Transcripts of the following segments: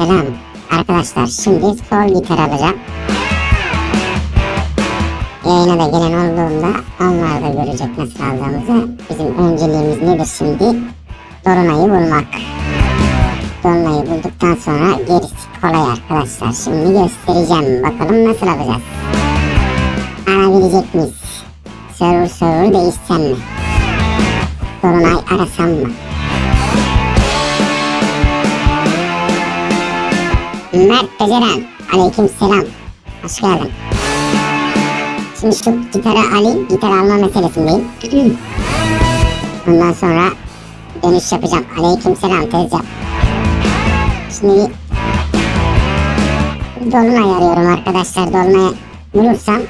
Selam. Arkadaşlar şimdi sol gitar alacağım. Yayına da gelen olduğunda onlar da görecek nasıl aldığımızı. Bizim önceliğimiz nedir şimdi? Dolunay'ı bulmak. Dolunay'ı bulduktan sonra gerisi kolay arkadaşlar. Şimdi göstereceğim. Bakalım nasıl alacağız. Arabilecek miyiz? Server server değişsem mi? Dolunay arasam mı? Mert Beceren. Aleyküm selam. Hoş geldin. Şimdi şu gitarı alayım. Gitar alma meselesindeyim. Ondan sonra dönüş yapacağım. Aleyküm selam teyze. Şimdi bir Dolunay arıyorum arkadaşlar. Dolunay bulursam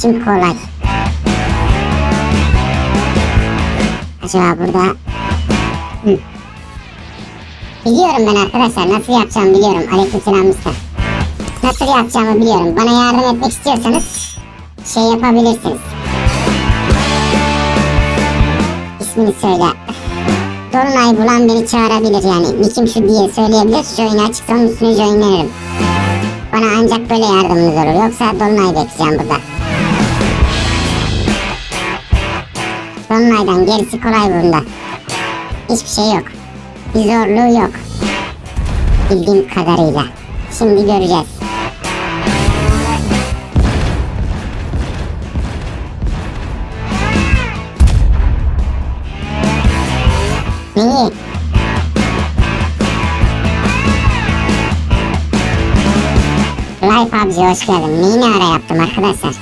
şimdi kolay. Acaba burada Hı. Biliyorum ben arkadaşlar nasıl yapacağımı biliyorum. Aleykümselam Mustafa. Nasıl yapacağımı biliyorum. Bana yardım etmek istiyorsanız şey yapabilirsiniz. İsmini söyle. Dolunay bulan beni çağırabilir yani. Nikim şu diye söyleyebilir. Join açıksa onun üstüne joinlenirim. Bana ancak böyle yardımınız olur. Yoksa Dolunay bekleyeceğim burada. Dolunay'dan gerisi kolay bunda. Hiçbir şey yok. Bir zorluğu yok. Bildiğim kadarıyla. Şimdi göreceğiz. Neyi? Live PUBG hoş geldin. Neyi ne ara yaptım arkadaşlar?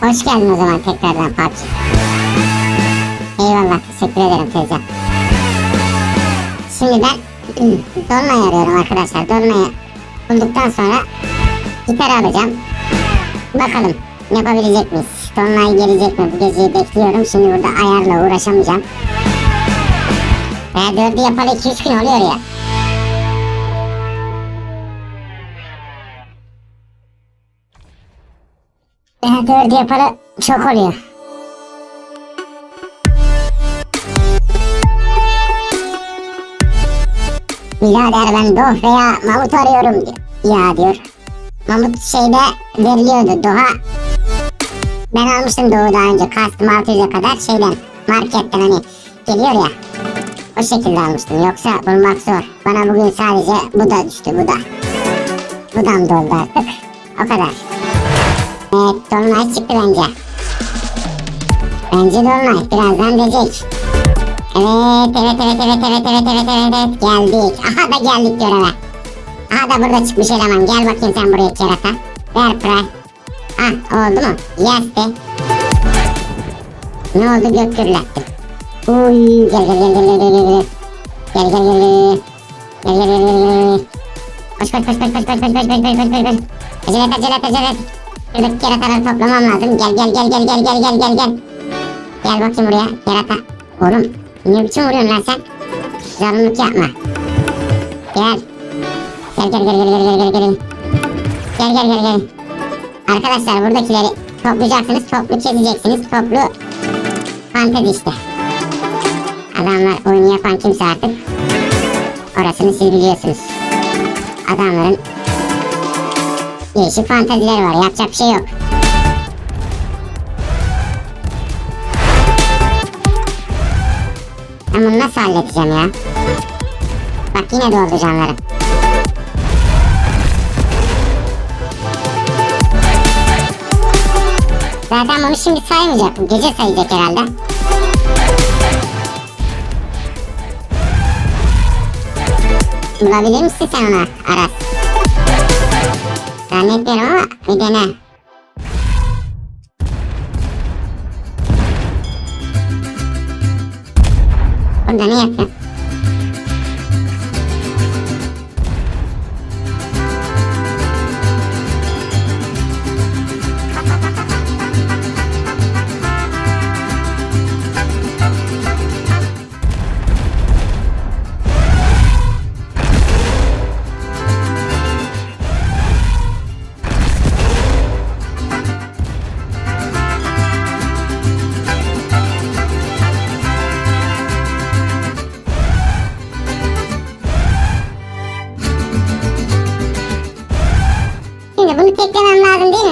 Hoş geldin o zaman tekrardan PUBG. Eyvallah teşekkür ederim teyze. Şimdi ben Dolunay arıyorum arkadaşlar. Dolunay'ı bulduktan sonra gitar alacağım. Bakalım yapabilecek miyiz? Dolunay gelecek mi? Bu geceyi bekliyorum. Şimdi burada ayarla uğraşamayacağım. Veya dördü yapalı 2-3 gün oluyor ya. Veya dördü yapalı çok oluyor. Birader ben Doh veya Mamut arıyorum. Ya diyor. Mamut şeyde veriliyordu Doh'a. Ben almıştım Doğu daha önce. Kastım 600'e kadar şeyden marketten hani geliyor ya. O şekilde almıştım. Yoksa bulmak zor. Bana bugün sadece bu da düştü bu da. Bu da mı doldu artık? O kadar. Evet Dolunay çıktı bence. Bence Dolunay birazdan diyecek. Evet, evet, evet, evet, evet, evet, evet, evet, evet, geldik. Aha da geldik göreve. Aha da burada çıkmış eleman. Gel bakayım sen buraya kerata. Ver pray. Ah, oldu mu? Yes be. Ne oldu gök gürletti. Uy, gel gel gel gel gel gel gel. Gel gel gel gel. Gel gel gel gel. Koş koş koş koş koş koş koş koş koş koş koş koş. Acele et acele et acele et. Şuradaki kerataları toplamam lazım. Gel gel gel gel gel gel gel gel. Gel bakayım buraya kerata. Oğlum ne biçim vuruyorsun lan sen? Zarunluk yapma. Gel. Gel gel gel gel gel gel gel gel. Gel gel gel gel. Arkadaşlar buradakileri toplayacaksınız, toplu keseceksiniz, toplu fantezi işte. Adamlar oyunu yapan kimse artık orasını siz biliyorsunuz. Adamların değişik fantezileri var, yapacak bir şey yok. Bunu nasıl halledeceğim ya? Bak yine doldu canları. Zaten bunu şimdi saymayacak. Bu gece sayacak herhalde. Bulabilir misin sen onu Aras? Zannetmiyorum ama bir dene. Onda Nietzsche. ¿eh?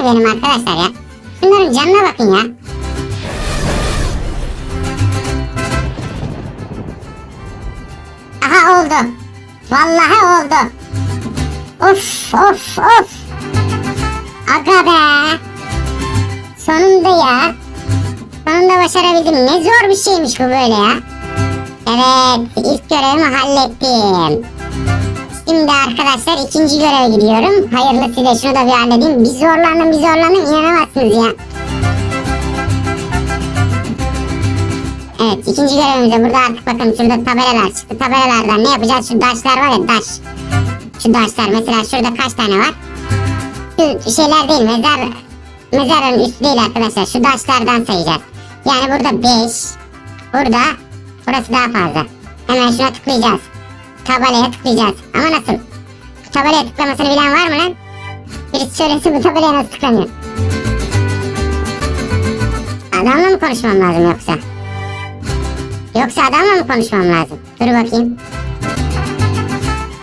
Benim arkadaşlar ya. Şunların canına bakın ya. Aha oldu. Vallahi oldu. Of of of. Aga be. Sonunda ya. Sonunda başarabildim. Ne zor bir şeymiş bu böyle ya. Evet ilk görevimi hallettim. Şimdi arkadaşlar ikinci göreve gidiyorum. Hayırlısıyla şunu da bir halledeyim. Bir zorlandım bir zorlandım inanamazsınız ya. Evet ikinci görevimizde burada artık bakın şurada tabelalar çıktı. Tabelalardan ne yapacağız? Şu daşlar var ya daş. Şu daşlar mesela şurada kaç tane var? Şu şeyler değil mezar mezarın üstü değil arkadaşlar. Şu daşlardan sayacağız. Yani burada 5. Burada burası daha fazla. Hemen şuna tıklayacağız. Tabelaya tıklayacağız. Ama nasıl? Bu tabelaya tıklamasını bilen var mı lan? Birisi söylesin bu tabelaya nasıl tıklanıyor? Adamla mı konuşmam lazım yoksa? Yoksa adamla mı konuşmam lazım? Dur bakayım.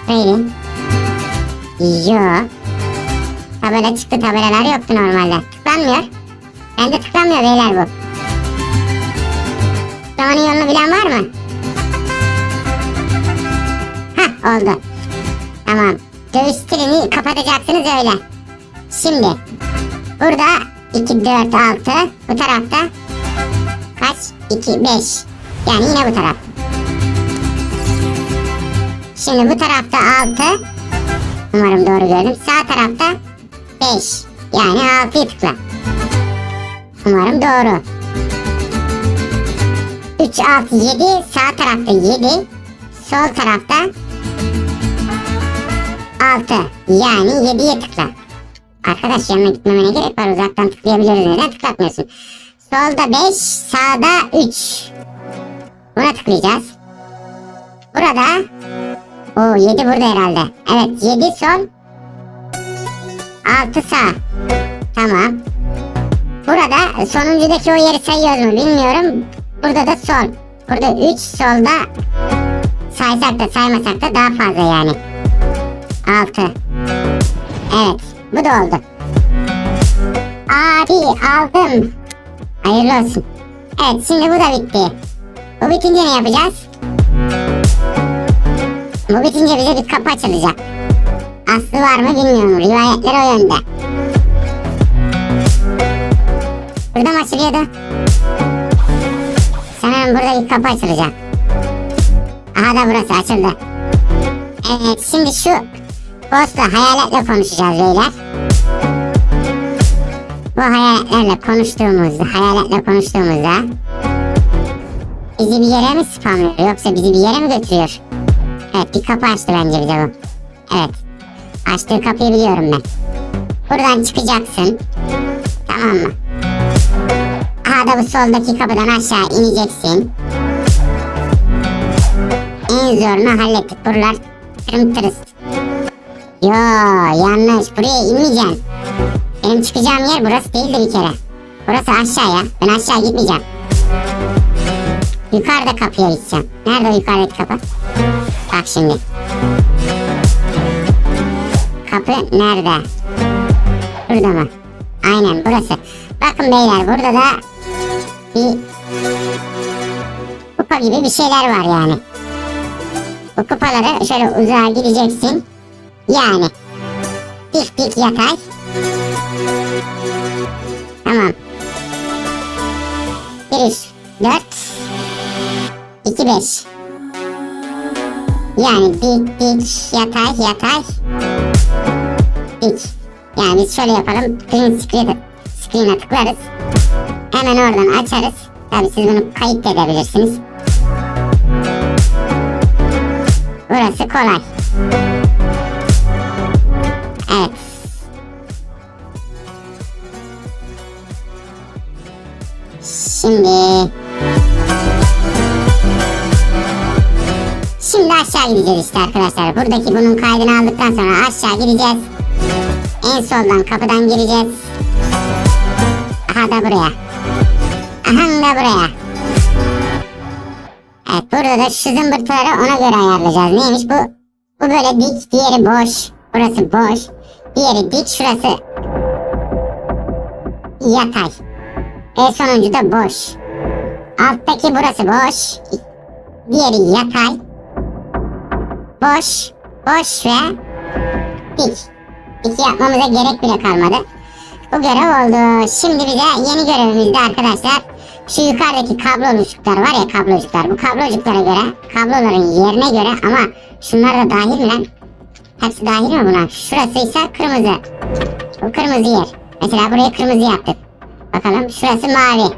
Benim. Yo. Tabela çıktı tabelalar yoktu normalde. Tıklanmıyor. Bende tıklanmıyor beyler bu. Tıklamanın yolunu bilen var mı? Oldu. Tamam. Dövüş stilini kapatacaksınız öyle. Şimdi. Burada 2, 4, 6. Bu tarafta kaç? 2, 5. Yani yine bu taraf. Şimdi bu tarafta 6. Umarım doğru gördüm. Sağ tarafta 5. Yani 6'yı tıkla. Umarım doğru. 3, 6, 7. Sağ tarafta 7. Sol tarafta 6. Yani 7'ye tıkla. Arkadaş yanına gitmeme ne gerek var? Uzaktan tıklayabiliriz. Neden tıklatmıyorsun? Solda 5, sağda 3. Buna tıklayacağız. Burada o 7 burada herhalde. Evet 7 sol 6 sağ. Tamam. Burada sonuncudaki o yeri sayıyoruz mu bilmiyorum. Burada da sol. Burada 3 solda saysak da saymasak da daha fazla yani. 6. Evet bu da oldu. Abi aldım. Hayırlı olsun. Evet şimdi bu da bitti. Bu bitince ne yapacağız? Bu bitince bize bir kapı açılacak. Aslı var mı bilmiyorum. Rivayetler o yönde. Burada mı açılıyordu? Sanırım burada bir kapı açılacak. Aha da burası açıldı. Evet şimdi şu Ghost'la hayaletle konuşacağız beyler. Bu hayaletlerle konuştuğumuzda, hayaletle konuştuğumuzda bizi bir yere mi spamlıyor yoksa bizi bir yere mi götürüyor? Evet bir kapı açtı bence bize bu. Evet. Açtığı kapıyı biliyorum ben. Buradan çıkacaksın. Tamam mı? Aha da bu soldaki kapıdan aşağı ineceksin. En zorunu hallettik. Buralar tırım tırıs. Yo yanlış. Buraya inmeyeceksin. Benim çıkacağım yer burası değildi bir kere. Burası aşağıya. Ben aşağı gitmeyeceğim. Yukarıda kapıya gideceğim. Nerede o yukarıdaki kapı? Bak şimdi. Kapı nerede? Burada mı? Aynen burası. Bakın beyler burada da bir kupa gibi bir şeyler var yani. Bu kupaları şöyle uzağa gideceksin. Yani dik dik yatay. Tamam. 1 3 4 2 5 yani dik dik yatay yatay dik. Yani şöyle yapalım. Green screen, screen'e tıklarız. Hemen oradan açarız. Tabi siz bunu kayıt edebilirsiniz. Burası kolay. Şimdi Şimdi aşağı gideceğiz işte arkadaşlar. Buradaki bunun kaydını aldıktan sonra aşağı gideceğiz. En soldan kapıdan gireceğiz. Aha da buraya. Aha da buraya. Evet burada da şu zımbırtıları ona göre ayarlayacağız. Neymiş bu? Bu böyle dik, diğeri boş. Burası boş. Diğeri dik, şurası yatay. En sonuncu da boş. Alttaki burası boş. Diğeri yatay. Boş. Boş ve dik. İki yapmamıza gerek bile kalmadı. Bu görev oldu. Şimdi bize yeni görevimizde arkadaşlar şu yukarıdaki kablocuklar var ya kablocuklar. Bu kablocuklara göre kabloların yerine göre ama şunlar da dahil mi lan? Hepsi dahil mi buna? Şurası ise kırmızı. Bu kırmızı yer. Mesela burayı kırmızı yaptık. Bakalım şurası mavi.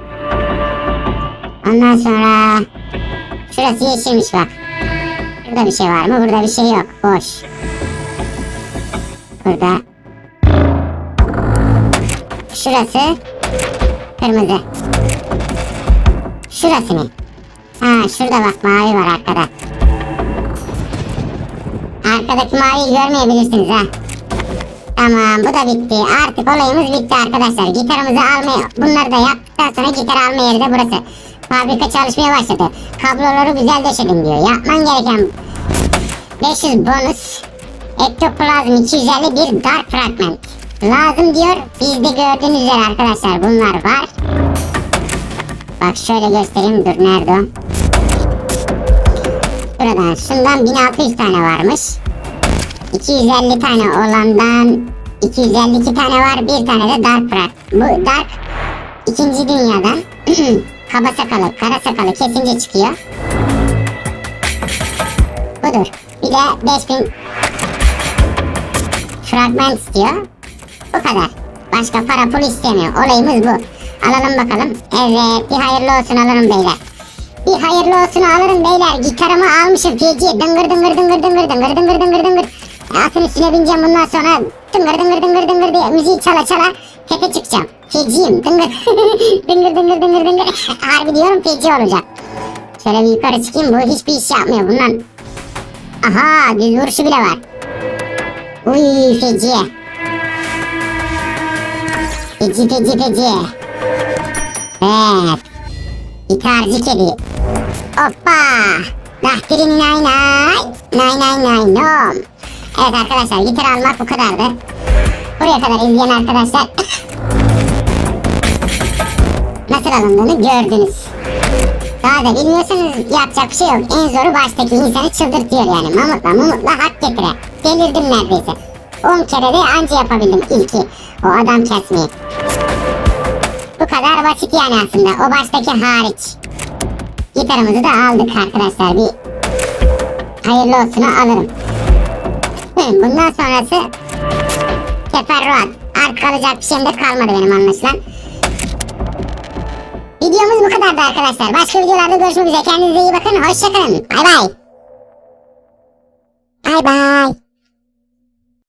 Ondan sonra şurası yeşilmiş bak. Burada bir şey var mı? Burada bir şey yok. Boş. Burada. Şurası kırmızı. Şurası ne? Ha şurada bak mavi var arkada. Arkadaki maviyi görmeyebilirsiniz ha. Tamam bu da bitti. Artık olayımız bitti arkadaşlar. Gitarımızı almaya, bunları da yaptıktan sonra gitar alma yeri de burası. Fabrika çalışmaya başladı. Kabloları güzel döşedim diyor. Yapman gereken 500 bonus ektoplazm 250 bir dark fragment. Lazım diyor. Bizde gördüğünüz üzere arkadaşlar bunlar var. Bak şöyle göstereyim. Dur nerede o? Buradan şundan 1600 tane varmış. 250 tane olandan 252 tane var. Bir tane de dark frag. Bu dark ikinci dünyadan kaba sakalı, kara sakalı kesince çıkıyor. Budur. Bir de 5000 fragment istiyor. Bu kadar. Başka para pul istemiyor. Olayımız bu. Alalım bakalım. Evet bir hayırlı olsun alırım beyler. Bir hayırlı olsun alırım beyler. Gitarımı almışım feci. Dıngır dıngır dıngır dıngır dıngır dıngır dıngır dıngır. Atın üstüne bineceğim bundan sonra dıngır dıngır dıngır dıngır diye müziği çala çala tepe çıkacağım. Feciyim. Dıngır dıngır dıngır dıngır dıngır. Harbi diyorum feci olacak. Şöyle bir yukarı çıkayım. Bu hiçbir iş yapmıyor bundan. Aha düz vuruşu bile var. Uy feci. Feci feci feci. Evet. Gitarcı kedi. Hoppa. Dahtirin nay nay. Nay nay nay nom. Evet arkadaşlar gitar almak bu kadardı. Buraya kadar izleyen arkadaşlar nasıl alındığını gördünüz. Daha da bilmiyorsanız yapacak bir şey yok. En zoru baştaki insanı çıldırtıyor yani. Mamutla mumutla hak getire. Delirdim neredeyse. 10 kere de anca yapabildim ilki. O adam kesmeyi. Bu kadar basit yani aslında. O baştaki hariç. Gitarımızı da aldık arkadaşlar. Bir hayırlı olsunu alırım. Bundan sonrası teferruat. Artık alacak bir şeyim de kalmadı benim anlaşılan. Videomuz bu kadardı arkadaşlar. Başka videolarda görüşmek üzere. Kendinize iyi bakın. Hoşçakalın. Bay bay. Bay bay.